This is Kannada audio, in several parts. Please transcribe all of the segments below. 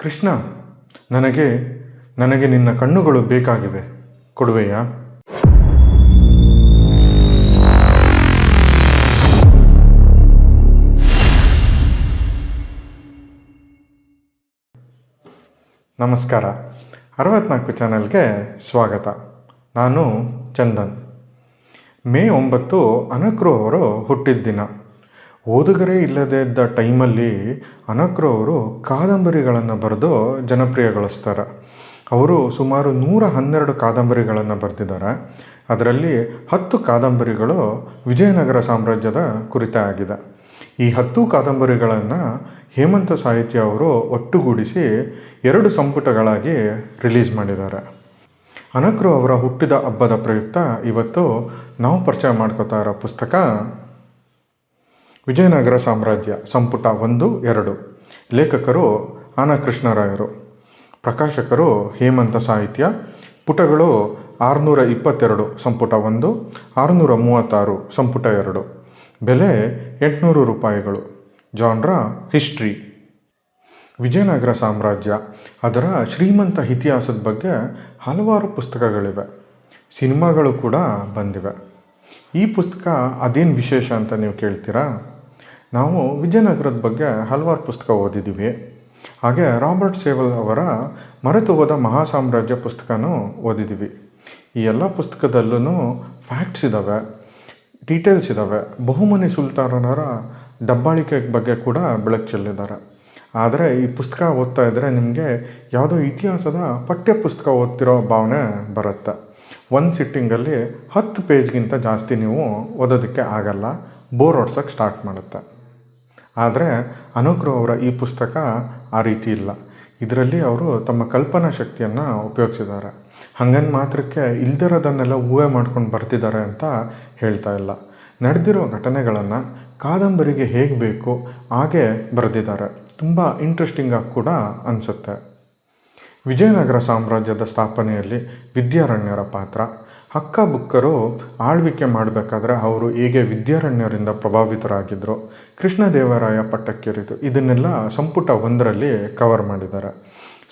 ಕೃಷ್ಣ, ನನಗೆ ನನಗೆ ನಿನ್ನ ಕಣ್ಣುಗಳು ಬೇಕಾಗಿವೆ. ಕೊಡುವೆಯಾ? ನಮಸ್ಕಾರ. ಅರವತ್ನಾಲ್ಕು ಚಾನಲ್ಗೆ ಸ್ವಾಗತ. ನಾನು ಚಂದನ್. ಮೇ ಒಂಬತ್ತು ಅನಕ್ರು ಅವರು ಹುಟ್ಟಿದ ದಿನ. ಓದುಗರೇ ಇಲ್ಲದೇ ಇದ್ದ ಟೈಮಲ್ಲಿ ಅನಕ್ರು ಅವರು ಕಾದಂಬರಿಗಳನ್ನು ಬರೆದು ಜನಪ್ರಿಯಗೊಳಿಸ್ತಾರೆ. ಅವರು ಸುಮಾರು ನೂರ ಹನ್ನೆರಡು ಕಾದಂಬರಿಗಳನ್ನು ಬರೆದಿದ್ದಾರೆ. ಅದರಲ್ಲಿ ಹತ್ತು ಕಾದಂಬರಿಗಳು ವಿಜಯನಗರ ಸಾಮ್ರಾಜ್ಯದ ಕುರಿತಾಗಿದೆ ಈ ಹತ್ತು ಕಾದಂಬರಿಗಳನ್ನು ಹೇಮಂತ ಸಾಹಿತ್ಯ ಅವರು ಒಟ್ಟುಗೂಡಿಸಿ ಎರಡು ಸಂಪುಟಗಳಾಗಿ ರಿಲೀಸ್ ಮಾಡಿದ್ದಾರೆ. ಅನಕ್ರು ಅವರ ಹುಟ್ಟಿದ ಹಬ್ಬದ ಪ್ರಯುಕ್ತ ಇವತ್ತು ನಾವು ಪರಿಚಯ ಮಾಡ್ಕೋತಾ ಇರೋ ಪುಸ್ತಕ ವಿಜಯನಗರ ಸಾಮ್ರಾಜ್ಯ ಸಂಪುಟ ಒಂದು, ಎರಡು. ಲೇಖಕರು ಆನಕೃಷ್ಣರಾಯರು. ಪ್ರಕಾಶಕರು ಹೇಮಂತ ಸಾಹಿತ್ಯ. ಪುಟಗಳು ಆರುನೂರ ಇಪ್ಪತ್ತೆರಡು, ಸಂಪುಟ ಒಂದು, ಆರುನೂರ ಮೂವತ್ತಾರು, ಸಂಪುಟ ಎರಡು. ಬೆಲೆ ಎಂಟುನೂರು ರೂಪಾಯಿಗಳು. Genre history. ವಿಜಯನಗರ ಸಾಮ್ರಾಜ್ಯ. ಅದರ ಶ್ರೀಮಂತ ಇತಿಹಾಸದ ಬಗ್ಗೆ ಹಲವಾರು ಪುಸ್ತಕಗಳಿವೆ. ಸಿನಿಮಾಗಳು ಕೂಡ ಬಂದಿವೆ. ಈ ಪುಸ್ತಕ ಅದೇನು ವಿಶೇಷ ಅಂತ ನೀವು ಕೇಳ್ತೀರಾ? ನಾವು ವಿಜಯನಗರದ ಬಗ್ಗೆ ಹಲವಾರು ಪುಸ್ತಕ ಓದಿದ್ದೀವಿ. ಹಾಗೆ ರಾಬರ್ಟ್ ಸೇವಲ್ ಅವರ ಮರೆತು ಹೋದ ಮಹಾಸಾಮ್ರಾಜ್ಯ ಪುಸ್ತಕನೂ ಓದಿದ್ದೀವಿ. ಈ ಎಲ್ಲ ಪುಸ್ತಕದಲ್ಲೂ ಫ್ಯಾಕ್ಟ್ಸ್ ಇದ್ದಾವೆ ಡೀಟೇಲ್ಸ್ ಇದ್ದಾವೆ ಬಹುಮನಿ ಸುಲ್ತಾನರ ದಬ್ಬಾಳಿಕೆ ಬಗ್ಗೆ ಕೂಡ ಬೆಳಕು ಚೆಲ್ಲಿದ್ದಾರೆ. ಆದರೆ ಈ ಪುಸ್ತಕ ಓದ್ತಾ ಇದ್ದರೆ ನಿಮಗೆ ಯಾವುದೋ ಇತಿಹಾಸದ ಪಠ್ಯ ಪುಸ್ತಕ ಓದ್ತಿರೋ ಭಾವನೆ ಬರುತ್ತೆ. ಒಂದು ಸಿಟ್ಟಿಂಗಲ್ಲಿ ಹತ್ತು ಪೇಜ್ಗಿಂತ ಜಾಸ್ತಿ ನೀವು ಓದೋದಕ್ಕೆ ಆಗಲ್ಲ. ಬೋರ್ ಹೊಡ್ಸೋಕ್ಕೆ ಸ್ಟಾರ್ಟ್ ಮಾಡುತ್ತೆ. ಆದರೆ ಅನುಕ್ರು ಅವರ ಈ ಪುಸ್ತಕ ಆ ರೀತಿ ಇಲ್ಲ. ಇದರಲ್ಲಿ ಅವರು ತಮ್ಮ ಕಲ್ಪನಾ ಶಕ್ತಿಯನ್ನು ಉಪಯೋಗಿಸಿದ್ದಾರೆ. ಹಂಗನ್ ಮಾತ್ರಕ್ಕೆ ಇಲ್ದಿರೋದನ್ನೆಲ್ಲ ಊಹೆ ಮಾಡ್ಕೊಂಡು ಬರ್ತಿದ್ದಾರೆ ಅಂತ ಹೇಳ್ತಾ ಇಲ್ಲ. ನಡೆದಿರೋ ಘಟನೆಗಳನ್ನು ಕಾದಂಬರಿಗೆ ಹೇಗೆ ಬೇಕು ಹಾಗೆ ಬರೆದಿದ್ದಾರೆ. ತುಂಬ ಇಂಟ್ರೆಸ್ಟಿಂಗಾಗಿ ಕೂಡ ಅನಿಸುತ್ತೆ. ವಿಜಯನಗರ ಸಾಮ್ರಾಜ್ಯದ ಸ್ಥಾಪನೆಯಲ್ಲಿ ವಿದ್ಯಾರಣ್ಯರ ಪಾತ್ರ ಹಕ್ಕ ಬುಕ್ಕರು ಆಳ್ವಿಕೆ ಮಾಡಬೇಕಾದ್ರೆ ಅವರು ಹೇಗೆ ವಿದ್ಯಾರಣ್ಯರಿಂದ ಪ್ರಭಾವಿತರಾಗಿದ್ದರು ಕೃಷ್ಣದೇವರಾಯ ಪಟ್ಟಕ್ಕೇರಿತು ಇದನ್ನೆಲ್ಲ ಸಂಪುಟ ಒಂದರಲ್ಲಿ ಕವರ್ ಮಾಡಿದ್ದಾರೆ.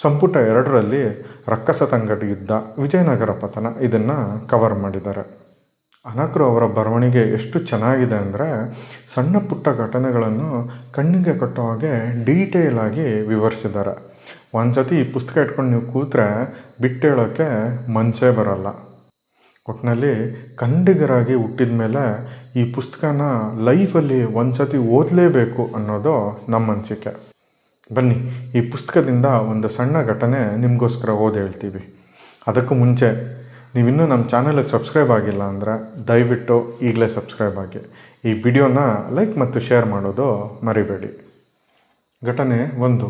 ಸಂಪುಟ ಎರಡರಲ್ಲಿ ರಕ್ಕಸ ತಂಗಡಿ ಯುದ್ಧ, ವಿಜಯನಗರ ಪತನ ಇದನ್ನು ಕವರ್ ಮಾಡಿದ್ದಾರೆ. ಅನಕರು ಅವರ ಬರವಣಿಗೆ ಎಷ್ಟು ಚೆನ್ನಾಗಿದೆ ಅಂದರೆ ಸಣ್ಣ ಪುಟ್ಟ ಘಟನೆಗಳನ್ನು ಕಣ್ಣಿಗೆ ಕಟ್ಟೋ ಹಾಗೆ ಡೀಟೇಲ್ ಆಗಿ ವಿವರಿಸಿದ್ದಾರೆ. ಒಂದು ಸತಿ ಈ ಪುಸ್ತಕ ಇಟ್ಕೊಂಡು ನೀವು ಕೂತ್ರೆ ಬಿಟ್ಟೇಳೋಕ್ಕೆ ಮನಸ್ಸೇ ಬರಲ್ಲ. ಒಟ್ಟಿನಲ್ಲಿ ಖಂಡಿಗರಾಗಿ ಹುಟ್ಟಿದ ಮೇಲೆ ಈ ಪುಸ್ತಕನ ಲೈಫಲ್ಲಿ ಒಂದು ಸತಿ ಓದಲೇಬೇಕು ಅನ್ನೋದು ನಮ್ಮ ಅನಿಸಿಕೆ. ಬನ್ನಿ, ಈ ಪುಸ್ತಕದಿಂದ ಒಂದು ಸಣ್ಣ ಘಟನೆ ನಿಮಗೋಸ್ಕರ ಓದಿ ಹೇಳ್ತೀವಿ. ಅದಕ್ಕೂ ಮುಂಚೆ, ನೀವಿನ್ನೂ ನಮ್ಮ ಚಾನಲಿಗೆ ಸಬ್ಸ್ಕ್ರೈಬ್ ಆಗಿಲ್ಲ ಅಂದರೆ ದಯವಿಟ್ಟು ಈಗಲೇ ಸಬ್ಸ್ಕ್ರೈಬ್ ಆಗಿ. ಈ ವಿಡಿಯೋನ ಲೈಕ್ ಮತ್ತು ಶೇರ್ ಮಾಡೋದು ಮರಿಬೇಡಿ. ಘಟನೆ ಒಂದು.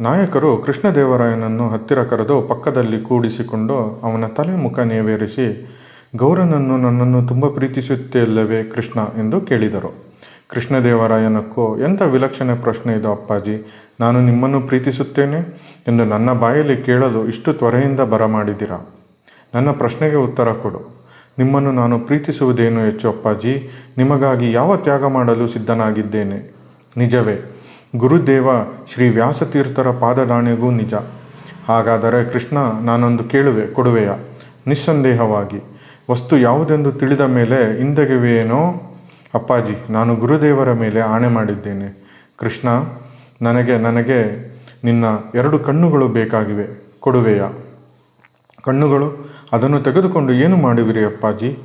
ನಾಯಕರು ಕೃಷ್ಣದೇವರಾಯನನ್ನು ಹತ್ತಿರ ಕರೆದು ಪಕ್ಕದಲ್ಲಿ ಕೂಡಿಸಿಕೊಂಡು ಅವನ ತಲೆ ಮುಖ ನೇವೇರಿಸಿ, ಗೌರನನ್ನು ನನ್ನನ್ನು ತುಂಬ ಪ್ರೀತಿಸುತ್ತಿಲ್ಲವೇ ಕೃಷ್ಣ ಎಂದು ಕೇಳಿದರು. ಕೃಷ್ಣದೇವರಾಯನಕ್ಕೂ, ಎಂಥ ವಿಲಕ್ಷಣ ಪ್ರಶ್ನೆ ಇದು ಅಪ್ಪಾಜಿ! ನಾನು ನಿಮ್ಮನ್ನು ಪ್ರೀತಿಸುತ್ತೇನೆ ಎಂದು ನನ್ನ ಬಾಯಲ್ಲಿ ಕೇಳಲು ಇಷ್ಟು ತ್ವರೆಯಿಂದ ಬರಮಾಡಿದಿರಾ ನನ್ನ ಪ್ರಶ್ನೆಗೆ ಉತ್ತರ ಕೊಡು. ನಿಮ್ಮನ್ನು ನಾನು ಪ್ರೀತಿಸುವುದೇನು ಹೆಚ್ಚು ಅಪ್ಪಾಜಿ? ನಿಮಗಾಗಿ ಯಾವ ತ್ಯಾಗ ಮಾಡಲು ಸಿದ್ಧನಾಗಿದ್ದೇನೆ? ನಿಜವೇ ಗುರುದೇವ ಶ್ರೀ ವ್ಯಾಸತೀರ್ಥರ ಪಾದದಾಣೆಗೂ ನಿಜ. ಹಾಗಾದರೆ ಕೃಷ್ಣ, ನಾನೊಂದು ಕೇಳುವೆ, ಕೊಡುವೆಯ? ನಿಸ್ಸಂದೇಹವಾಗಿ. ವಸ್ತು ಯಾವುದೆಂದು ತಿಳಿದ ಮೇಲೆ ಹಿಂದೆಗೆವೆಯೇನೋ ಅಪ್ಪಾಜಿ, ನಾನು ಗುರುದೇವರ ಮೇಲೆ ಆಣೆ ಮಾಡಿದ್ದೇನೆ. ಕೃಷ್ಣ, ನನಗೆ ನನಗೆ ನಿನ್ನ ಎರಡು ಕಣ್ಣುಗಳು ಬೇಕಾಗಿವೆ, ಕೊಡುವೆಯ? ಕಣ್ಣುಗಳು? ಅದನ್ನು ತೆಗೆದುಕೊಂಡು ಏನು ಮಾಡುವಿರಿ ಅಪ್ಪಾಜಿ?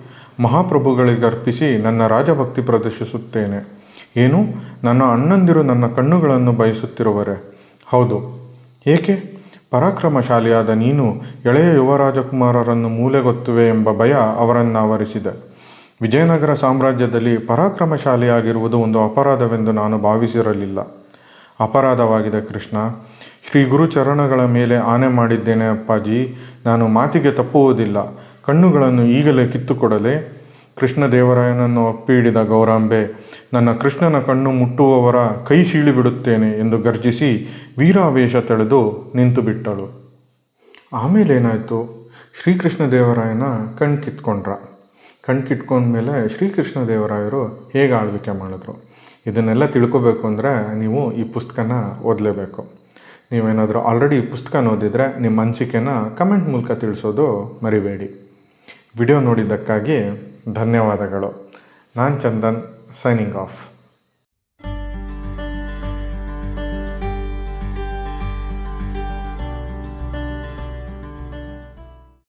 ಮಹಾಪ್ರಭುಗಳಿಗರ್ಪಿಸಿ ನನ್ನ ರಾಜಭಕ್ತಿ ಪ್ರದರ್ಶಿಸುತ್ತೇನೆ. ಏನು? ನನ್ನ ಅಣ್ಣಂದಿರು ನನ್ನ ಕಣ್ಣುಗಳನ್ನು ಬಯಸುತ್ತಿರುವರೆ. ಹೌದು. ಏಕೆ? ಪರಾಕ್ರಮಶಾಲಿಯಾದ ನೀನು ಎಳೆಯ ಯುವರಾಜಕುಮಾರರನ್ನು ಮೂಲೆಗೊತ್ತುವೆ ಎಂಬ ಭಯ ಅವರನ್ನು ಆವರಿಸಿದೆ ವಿಜಯನಗರ ಸಾಮ್ರಾಜ್ಯದಲ್ಲಿ ಪರಾಕ್ರಮಶಾಲಿಯಾಗಿರುವುದು ಒಂದು ಅಪರಾಧವೆಂದು ನಾನು ಭಾವಿಸಿರಲಿಲ್ಲ. ಅಪರಾಧವಾಗಿದೆ ಕೃಷ್ಣ. ಶ್ರೀ ಗುರುಚರಣಗಳ ಮೇಲೆ ಆನೆ ಮಾಡಿದ್ದೇನೆ ಅಪ್ಪಾಜಿ. ನಾನು ಮಾತಿಗೆ ತಪ್ಪುವುದಿಲ್ಲ. ಕಣ್ಣುಗಳನ್ನು ಈಗಲೇ ಕಿತ್ತುಕೊಡಲೆ. ಕೃಷ್ಣದೇವರಾಯನನ್ನು ಅಪ್ಪಿಹಿಡಿದ ಗೌರಾಂಬೆ, ನನ್ನ ಕೃಷ್ಣನ ಕಣ್ಣು ಮುಟ್ಟುವವರ ಕೈ ಸೀಳಿಬಿಡುತ್ತೇನೆ ಎಂದು ಗರ್ಜಿಸಿ ವೀರಾವೇಶ ತಳೆದು ನಿಂತು ಬಿಟ್ಟಳು ಆಮೇಲೇನಾಯಿತು? ಶ್ರೀಕೃಷ್ಣದೇವರಾಯನ ಕಣ್ ಕಿತ್ಕೊಂಡ್ರ. ಕಣ್ ಕಿತ್ಕೊಂಡ್ಮೇಲೆ ಶ್ರೀಕೃಷ್ಣದೇವರಾಯರು ಹೇಗೆ ಆಳ್ವಿಕೆ ಮಾಡಿದ್ರು? ಇದನ್ನೆಲ್ಲ ತಿಳ್ಕೊಬೇಕು ಅಂದರೆ ನೀವು ಈ ಪುಸ್ತಕನ ಓದಲೇಬೇಕು. ನೀವೇನಾದರೂ ಆಲ್ರೆಡಿ ಈ ಪುಸ್ತಕ ಓದಿದರೆ ನಿಮ್ಮ ಅನಿಸಿಕೆನ ಕಮೆಂಟ್ ಮೂಲಕ ತಿಳಿಸೋದು ಮರಿಬೇಡಿ. ವಿಡಿಯೋ ನೋಡಿದ್ದಕ್ಕಾಗಿ ಧನ್ಯವಾದಗಳು. ನಾನು ಚಂದನ್ ಸೈನಿಂಗ್ ಆಫ್